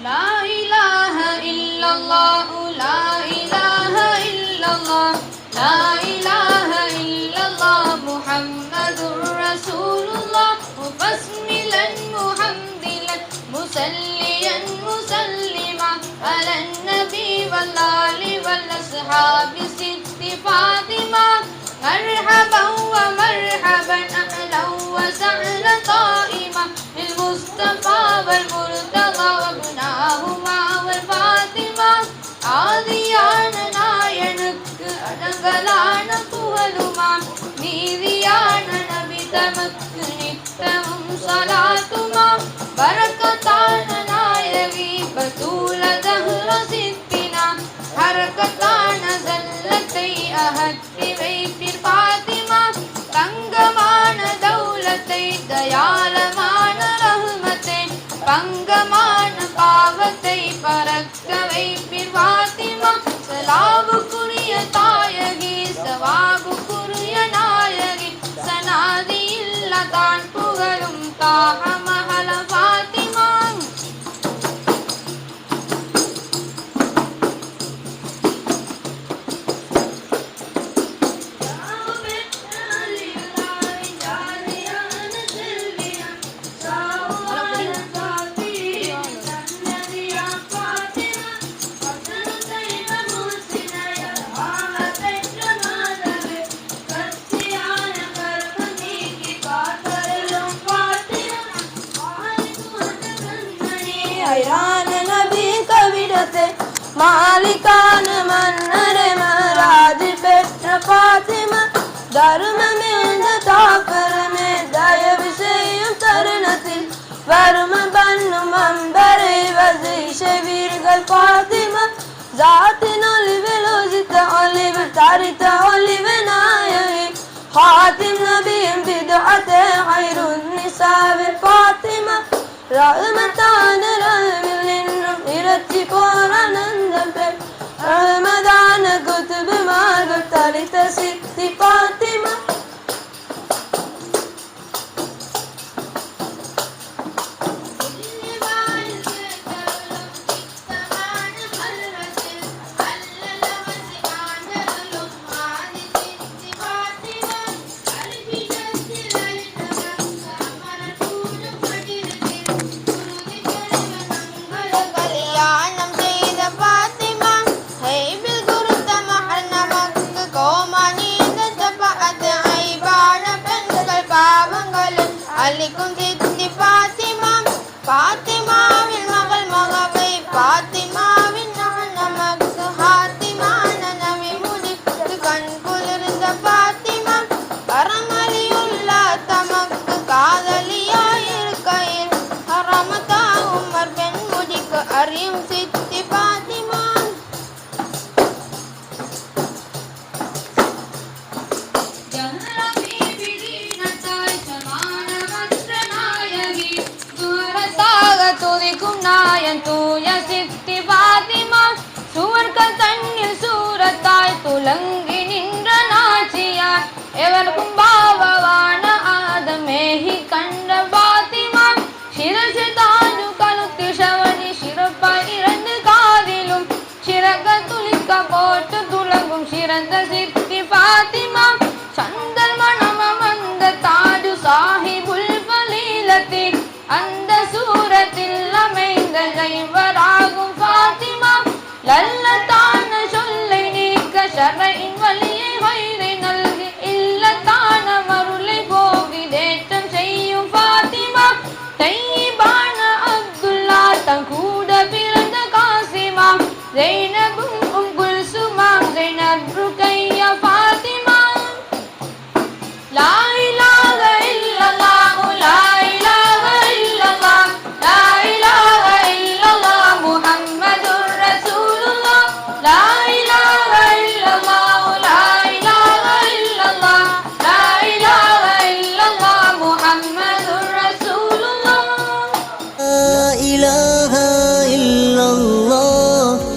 لا إله إلا الله لا إله إلا الله لا إله إلا الله محمد رسول الله مبسملا محمدلا مسليا مسلما على النبي والآل அடங்கலான புகழுமாம். நீதியான நபி தமக்கு நித்தமும் சலாத்துமாம். பரக்கத்தான நாயகி பதூல தஹ்ர சித்தினா ஹரக்கத்தான சல்லத்தை அகற்றி வைப்பிர் பாத்திமா தங்கமான தௌலத்தை தயாளமான ரஹ்மத்தை பங்கமான பாவத்தை பறக்க வைப்பிர் பாத்திமா செலாவுக்குரிய தான் Muhammad. حیران نبی കവിടത്തെ മാലിക്കാണ് മന്നരെ മഹാരാജ് പെറ്റ ഫാത്തിമ ധർമ്മമേന്ത താപരമേ ദയവ് ചെയ്യും തരുണത്തിൽ വരുമ പണ്ണും അമ്പരെ വസീഷവീരുകൾ ഫാത്തിമ ജാത്തിനൊലിവിൽ ഉചിത ഒലിവ് തരിത്ത ഒലിവ് നായകി ഹാത്തിം നബിയും ബിദുഅത്തെ ഹൈറുന്നിസാവ് ഫാത്തിമ റഹ്മത്താ ارمدان قتب ما قلت لي تسيب நாயன் தூய சித்தி பாத்திமா சுவர்க்க தண்ணில் சூரத்தாய் துலங்கி நின்ற நாச்சியார். எவருக்கும் பாவவான ஆதமேகி கண்ட பாத்திமா சிரசு தாஜு கழுத்து சவணி சிறப்பாய் இரண்டு காதிலும். சிறக துளிக்க போட்டு துலங்கும் சிறந்த சித்தி பாத்திமா சந்த அமைந்த கைவராகும் பாத்திமா லல்லத்தான சொல்லை நீக்க ஷர்ரையின் வழியை வயிறை நல்கி இல்லத்தான மருளை போகி தேற்றம் செய்யும் பாத்திமா. தையிபான அப்துல்லா தன் கூட பிறந்த காசிமா.